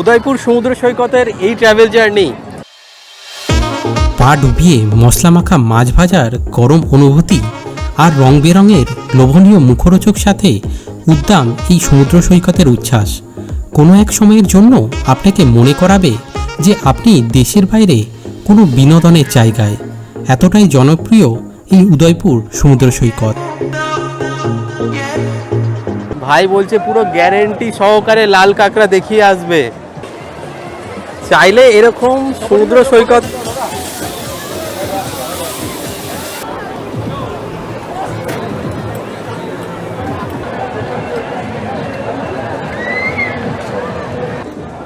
উদয়পুর সমুদ্র সৈকতের এই ট্রাভেল জার্নি পা ডুবিয়ে মশলা মাখা মাছ ভাজার গরম অনুভূতি আর রং বেরঙের লোভনীয় মুখরোচক সাথে উদ্দাম এই সমুদ্র সৈকতের উচ্ছ্বাস। কোনো এক সময়ের জন্য আপনাকে মনে করাবে যে আপনি দেশের বাইরে কোনো বিনোদনের জায়গায়। এতটাই জনপ্রিয় এই উদয়পুর সমুদ্র সৈকত। ভাই বলছে পুরো গ্যারেন্টি সহকারে লাল কাঁকড়া দেখিয়ে আসবে। চাইলে এরকম সমুদ্র সৈকত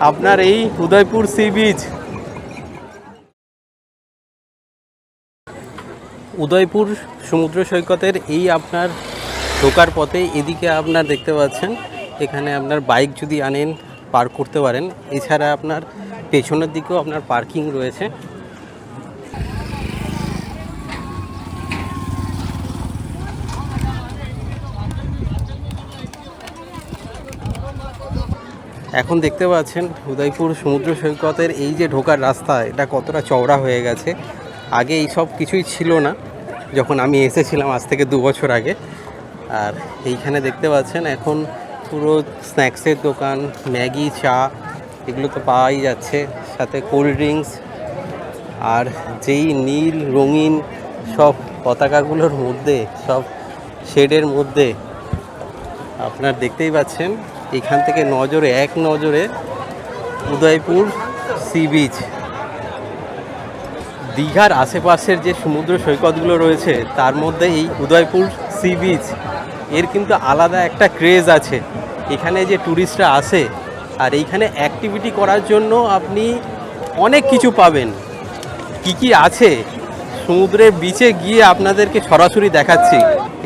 আপনার এই উদয়পুর সি বিচ। উদয়পুর সমুদ্র সৈকতের এই আপনার ঢোকার পথে এদিকে আপনার দেখতে পাচ্ছেন, এখানে আপনার বাইক যদি আনেন, পার্ক করতে পারেন। এছাড়া আপনার পেছনের দিকেও আপনার পার্কিং রয়েছে। এখন দেখতে পাচ্ছেন উদয়পুর সমুদ্র সৈকতের এই যে ঢোকার রাস্তা, এটা কতটা চওড়া হয়ে গেছে। আগে এই সব কিছুই ছিল না, যখন আমি এসেছিলাম আজ থেকে দু বছর আগে। আর এইখানে দেখতে পাচ্ছেন এখন পুরো স্ন্যাক্সের দোকান, ম্যাগি, চা এগুলো তো পাওয়াই যাচ্ছে। সাথে কোল্ড ড্রিঙ্কস আর যেই নীল, রঙিন সব পতাকাগুলোর মধ্যে, সব শেডের মধ্যে আপনার দেখতেই পাচ্ছেন, এখান থেকে নজরে, এক নজরে উদয়পুর সি বিচ দীঘার আশেপাশের যে সমুদ্র সৈকতগুলো রয়েছে, তার মধ্যে এই উদয়পুর সি বিচ এর কিন্তু আলাদা একটা ক্রেজ আছে। এখানে যে ট্যুরিস্টরা আসে আর এইখানে অ্যাক্টিভিটি করার জন্য আপনি অনেক কিছু পাবেন। কি কি আছে? সমুদ্রের বিচে গিয়ে আপনাদেরকে সরাসরি দেখাচ্ছি।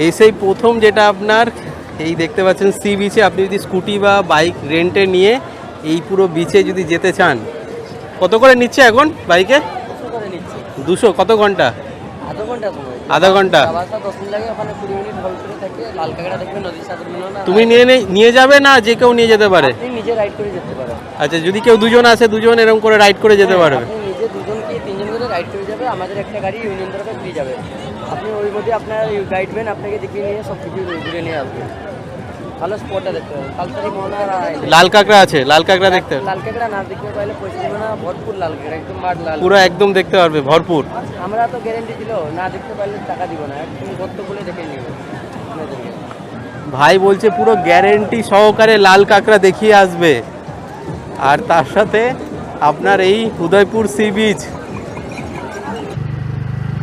এসেই প্রথম যেটা আপনার এই দেখতে পাচ্ছেন সি বিচে আপনি যদি স্কুটি বা বাইক রেন্টে নিয়ে এই পুরো বিচে যদি যেতে চান কত করে নিচ্ছে এখন বাইকে দুশো কত ঘণ্টা? আধা ঘণ্টা তুমি নিয়ে নিয়ে যাবে না যে কেউ নিয়ে যেতে পারে? আচ্ছা যদি কেউ দুজন আসে দুজন এরকম করে রাইড করে যেতে হ্যাঁ, পারবে। করে যাবে? আমাদের একটা গাড়ি ইউনিয়ন তরফে ফ্রি যাবে। আপনি ওই মধ্যে আপনার গাইড ভ্যান আপনাকে দেখিয়ে নিয়ে সব কিছু ঘুরে নিয়ে আসবে। ভালো স্পটটা দেখতে পাবেন মোহনার লাল কাঁকড়া আছে লাল কাঁকড়া দেখতে লাল কাঁকড়া না দেখতে পাইলে পয়সা দেবে না ভরপুর লাল কাঁকড়া একদম মাঠ লাল। পুরো একদম দেখতে পারবে ভরপুর। আমরা তো গ্যারেন্টি দিল না দেখতে পারলে টাকা দিব না একদম গর্ত দেখে নিব ভাই বলছে পুরো গ্যারেন্টি সহকারে লাল কাঁকড়া দেখিয়ে আসবে। আর তার সাথে আপনার এই উদয়পুর সি বিচ।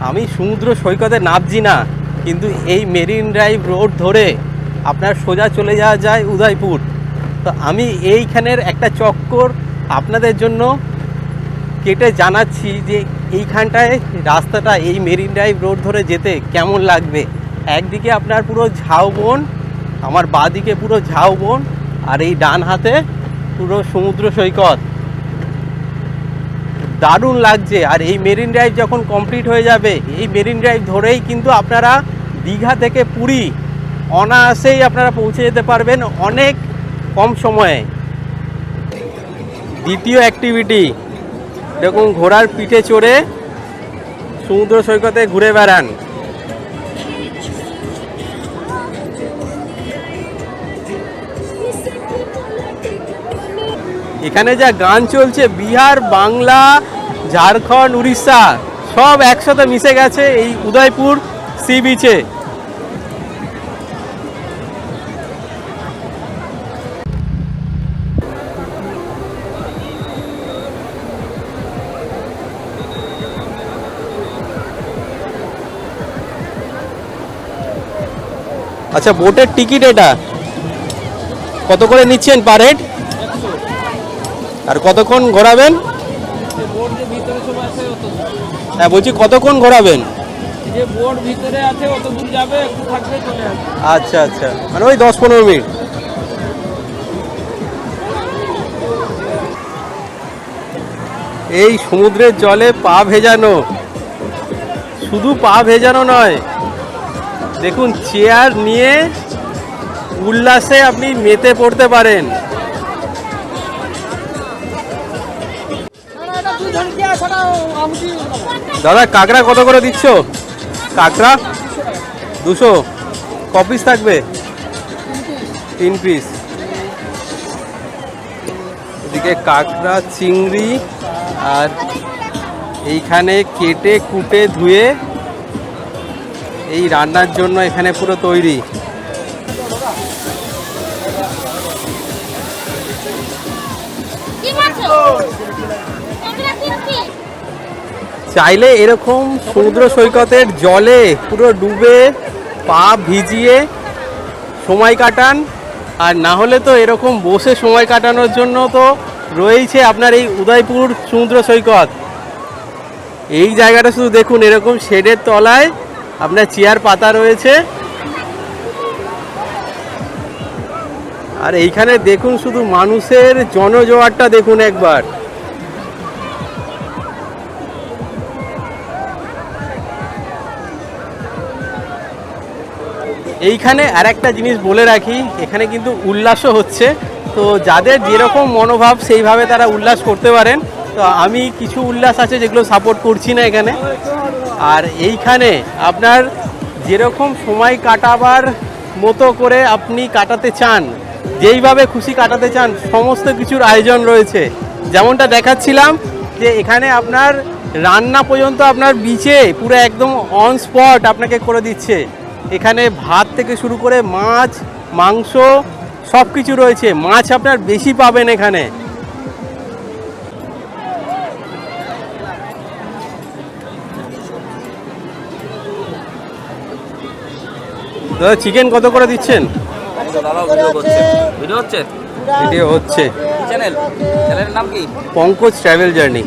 আমি সমুদ্র সৈকতে নামছি না কিন্তু এই মেরিন ড্রাইভ রোড ধরে আপনার সোজা চলে যাওয়া যায় উদয়পুর। তো আমি এইখানের একটা চক্কর আপনাদের জন্য কেটে জানাচ্ছি যে এইখানটায় রাস্তাটা, এই মেরিন ড্রাইভ রোড ধরে যেতে কেমন লাগবে? একদিকে আপনার পুরো ঝাউবন আমার বাঁদিকে পুরো ঝাউবন আর এই ডান হাতে পুরো সমুদ্র সৈকত। দারুণ লাগছে। আর এই মেরিন ড্রাইভ যখন কমপ্লিট হয়ে যাবে, এই মেরিন ড্রাইভ ধরেই কিন্তু আপনারা দীঘা থেকে পুরী অনায়াসেই আপনারা পৌঁছে যেতে পারবেন অনেক কম সময়ে। দ্বিতীয় অ্যাক্টিভিটি দেখুন ঘোড়ার পিঠে চড়ে সমুদ্র সৈকতে ঘুরে বেড়ান। এখানে যা গান চলছে, বিহার, বাংলা, ঝাড়খণ্ড, উড়িষ্যা, সব একসাথে মিশে গেছে এই উদয়পুর সি বিচে আচ্ছা বোটের টিকিট এটা? কত করে নিচ্ছেন পার হেড? আর কতক্ষণ ঘোরাবেন? হ্যাঁ বলছি কতক্ষণ ঘোরাবেন? আচ্ছা আচ্ছা মানে ওই দশ পনেরো মিনিট। এই সমুদ্রের জলে পা ভেজানো। শুধু পা ভেজানো নয় দেখুন চেয়ার নিয়ে উল্লাসে আপনি মেতে পড়তে পারেন। দাদা, কাঁকড়া কত করে দিচ্ছ? কাঁকড়া? দুশো। ক পিস থাকবে? তিন পিস এদিকে কাঁকড়া, চিংড়ি, আর এইখানে কেটে, কুটে, ধুয়ে এই রান্নার জন্য এখানে পুরো তৈরি। চাইলে এরকম সমুদ্র সৈকতের জলে পুরো ডুবে পা ভিজিয়ে সময় কাটান। আর না হলে তো এরকম বসে সময় কাটানোর জন্য তো রয়েছে আপনার এই উদয়পুর সমুদ্র সৈকত। এই জায়গাটা শুধু দেখুন এরকম শেডের তলায় আপনার চেয়ার পাতা রয়েছে। আর এইখানে দেখুন শুধু মানুষের জনজোয়ারটা দেখুন একবার। এইখানে আর একটা জিনিস বলে রাখি, এখানে কিন্তু উল্লাসও হচ্ছে। তো যাদের যেরকম মনোভাব, সেইভাবে তারা উল্লাস করতে পারেন। তো আমি কিছু উল্লাস আছে যেগুলো সাপোর্ট করছি না এখানে। আর এইখানে আপনার যেরকম সময় কাটাবার মতো করে আপনি কাটাতে চান, যেইভাবে খুশি কাটাতে চান, সমস্ত কিছুর আয়োজন রয়েছে। যেমনটা দেখাচ্ছিলাম যে এখানে আপনার রান্না পর্যন্ত আপনার বিচে পুরো একদম অন স্পট আপনাকে করে দিচ্ছে। এখানে ভাত থেকে শুরু করে মাছ, মাংস সব কিছু রয়েছে। মাছ আপনার বেশি পাবেন এখানে। দাদা চিকেন কত করে দিচ্ছেন? ভিডিও হচ্ছে? ভিডিও হচ্ছে। চ্যানেল চ্যানেলের নাম কি? পঙ্কজ ট্রাভেল জার্নি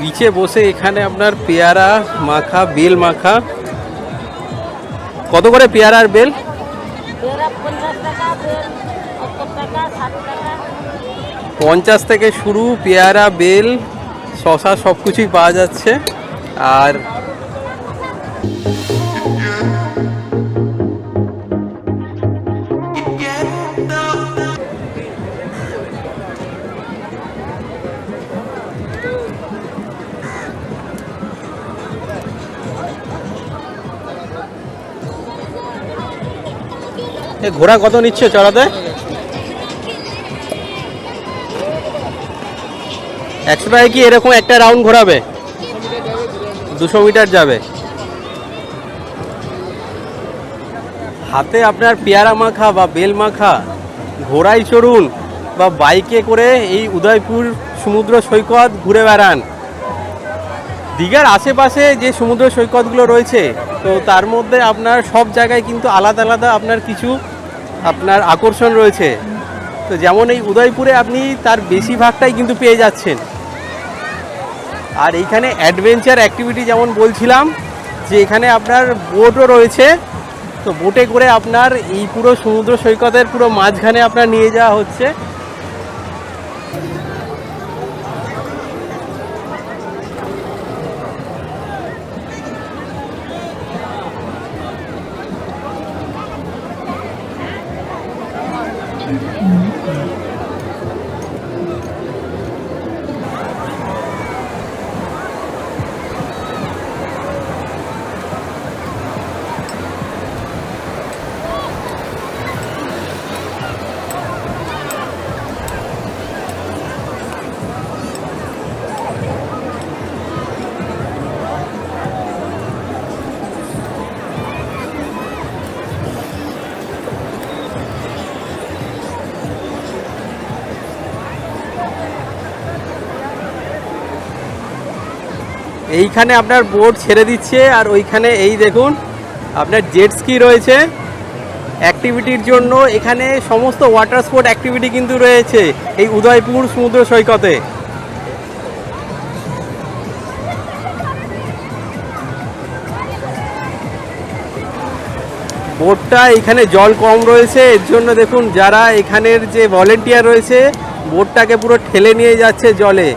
বিচে বসে এখানে আপনার পেয়ারা মাখা বেল মাখা। কত করে পেয়ারা আর বেল? পঞ্চাশ থেকে শুরু, পেয়ারা, বেল শশা সব কিছুই পাওয়া যাচ্ছে। আর ঘোড়া কত নিচ্ছে চড়াতে? একশো টাকায় কি এরকম একটা রাউন্ড ঘোরাবে? দুশো মিটার যাবে। হাতে আপনার পেয়ারা মাখা বা বেল মাখা, ঘোড়ায় চড়ুন বা বাইকে করে এই উদয়পুর সমুদ্র সৈকত ঘুরে বেড়ান। দীঘার আশেপাশে যে সমুদ্র সৈকতগুলো রয়েছে, তো তার মধ্যে আপনার সব জায়গায় কিন্তু আলাদা আলাদা আপনার কিছু আপনার আকর্ষণ রয়েছে। তো যেমন এই উদয়পুরে আপনি তার বেশিরভাগটাই কিন্তু পেয়ে যাচ্ছেন। আর এইখানে অ্যাডভেঞ্চার অ্যাক্টিভিটি যেমন বলছিলাম, যে এখানে আপনার বোটও রয়েছে। তো বোটে করে আপনার এই পুরো সমুদ্র সৈকতের পুরো মাঝখানে আপনার নিয়ে যাওয়া হচ্ছে। এইখানে আপনার বোট ছেড়ে দিচ্ছে, আর ওইখানে এই দেখুন, আপনার জেট স্কি রয়েছে। অ্যাক্টিভিটির জন্য এখানে সমস্ত ওয়াটার স্পোর্ট অ্যাক্টিভিটি কিন্তু রয়েছে এই উদয়পুর সমুদ্র সৈকতে। বোটটা এখানে জল কম রয়েছে, এর জন্য দেখুন যারা এখানের যে ভলেন্টিয়ার রয়েছে বোটটাকে পুরো ঠেলে নিয়ে যাচ্ছে জলে।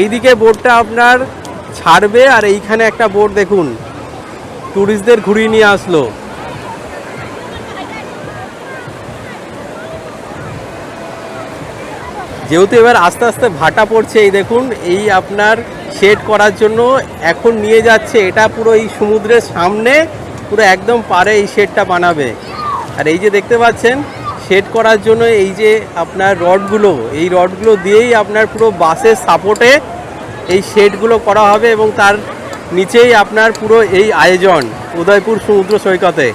এইদিকে বোটটা আপনার ছাড়বে আর এইখানে একটা বোট দেখুন। ট্যুরিস্টদের ঘুরিয়ে নিয়ে আসলো। যেহেতু এবার আস্তে আস্তে ভাটা পড়ছে, এই দেখুন, এই আপনার শেড করার জন্য এখন নিয়ে যাচ্ছে। এটা পুরো এই সমুদ্রের সামনে, পুরো একদম পারে এই শেডটা বানাবে। আর এই যে দেখতে পাচ্ছেন, শেড করার জন্য এই যে আপনার রডগুলো, এই রডগুলো দিয়েই আপনার পুরো বাসের সাপোর্টে এই শেডগুলো করা হবে এবং তার নিচেই আপনার পুরো এই আয়োজন উদয়পুর সমুদ্র সৈকতে।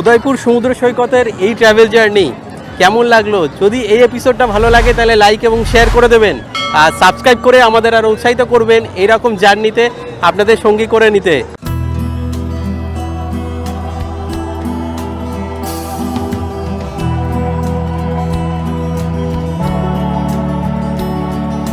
উদয়পুর সমুদ্র সৈকতের এই ট্রাভেল জার্নি কেমন লাগল? যদি এই এপিসোডটা ভালো লাগে, তাহলে লাইক এবং শেয়ার করে দেবেন। আর সাবস্ক্রাইব করে আমাদের আরও উৎসাহিত করবেন এরকম জার্নিতে আপনাদের সঙ্গী করে নিতে।